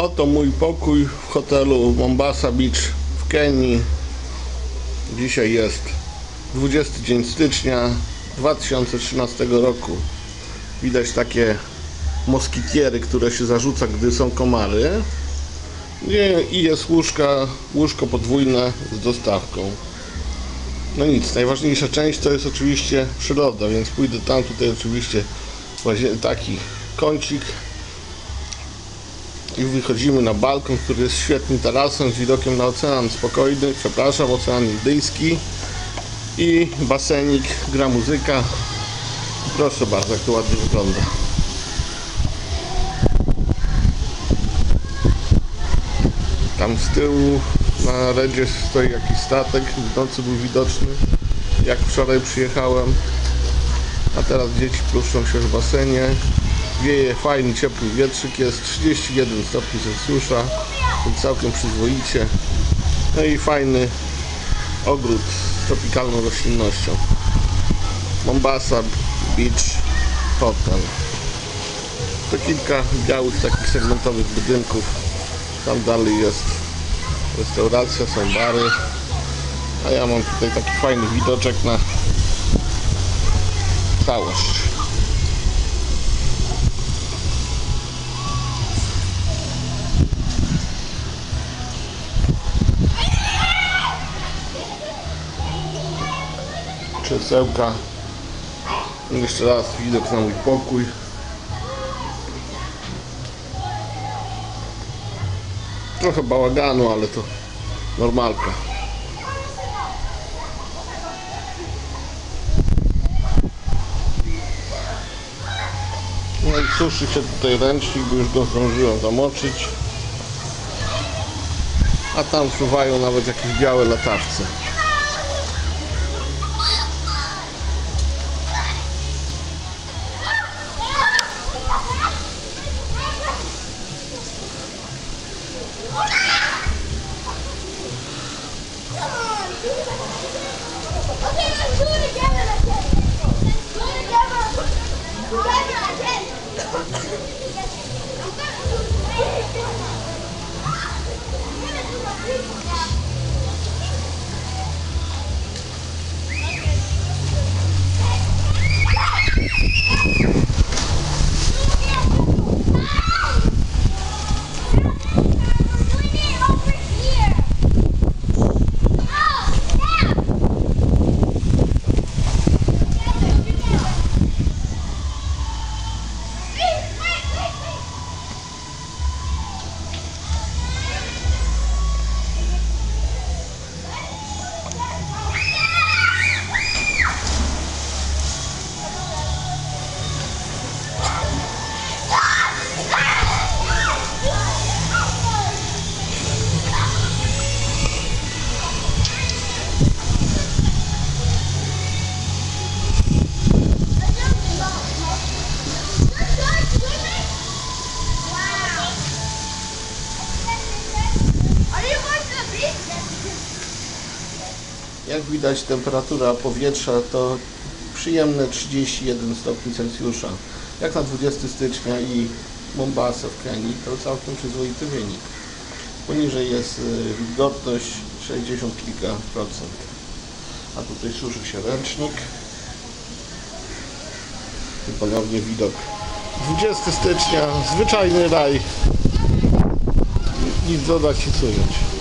Oto mój pokój w hotelu Mombasa Beach w Kenii. Dzisiaj jest 20 dzień stycznia 2013 roku. Widać takie moskitiery, które się zarzuca, gdy są komary. I jest łóżka, łóżko podwójne z dostawką. No nic, najważniejsza część to jest oczywiście przyroda, więc pójdę tam, tutaj oczywiście taki kącik i wychodzimy na balkon, który jest świetnym tarasem z widokiem na ocean spokojny, przepraszam, ocean indyjski i basenik, gra muzyka. Proszę bardzo, jak to ładnie wygląda. Tam z tyłu na redzie stoi jakiś statek, w nocy był widoczny, jak wczoraj przyjechałem. A teraz dzieci pluszczą się w basenie. Wieje fajny, ciepły wietrzyk jest 31 stopni Celsjusza, więc całkiem przyzwoicie. No i fajny ogród z tropikalną roślinnością. Mombasa Beach Hotel. To kilka białych takich segmentowych budynków. Tam dalej jest restauracja, są bary. A ja mam tutaj taki fajny widoczek na całość. Krzesełka. Jeszcze raz widok na mój pokój. Trochę bałaganu, ale to normalka. No i suszy się tutaj ręcznik, bo już go zdążyłem zamoczyć. A tam fruwają nawet jakieś białe latawce. Let's it together again. Jak widać temperatura powietrza to przyjemne 31 stopni Celsjusza. Jak na 20 stycznia i Mombasa w Kenii to całkiem przyzwoity wynik. Poniżej jest y, wilgotność 60 kilka procent. A tutaj suszy się ręcznik. I ponownie widok. 20 stycznia, zwyczajny raj. Nic dodać i ująć.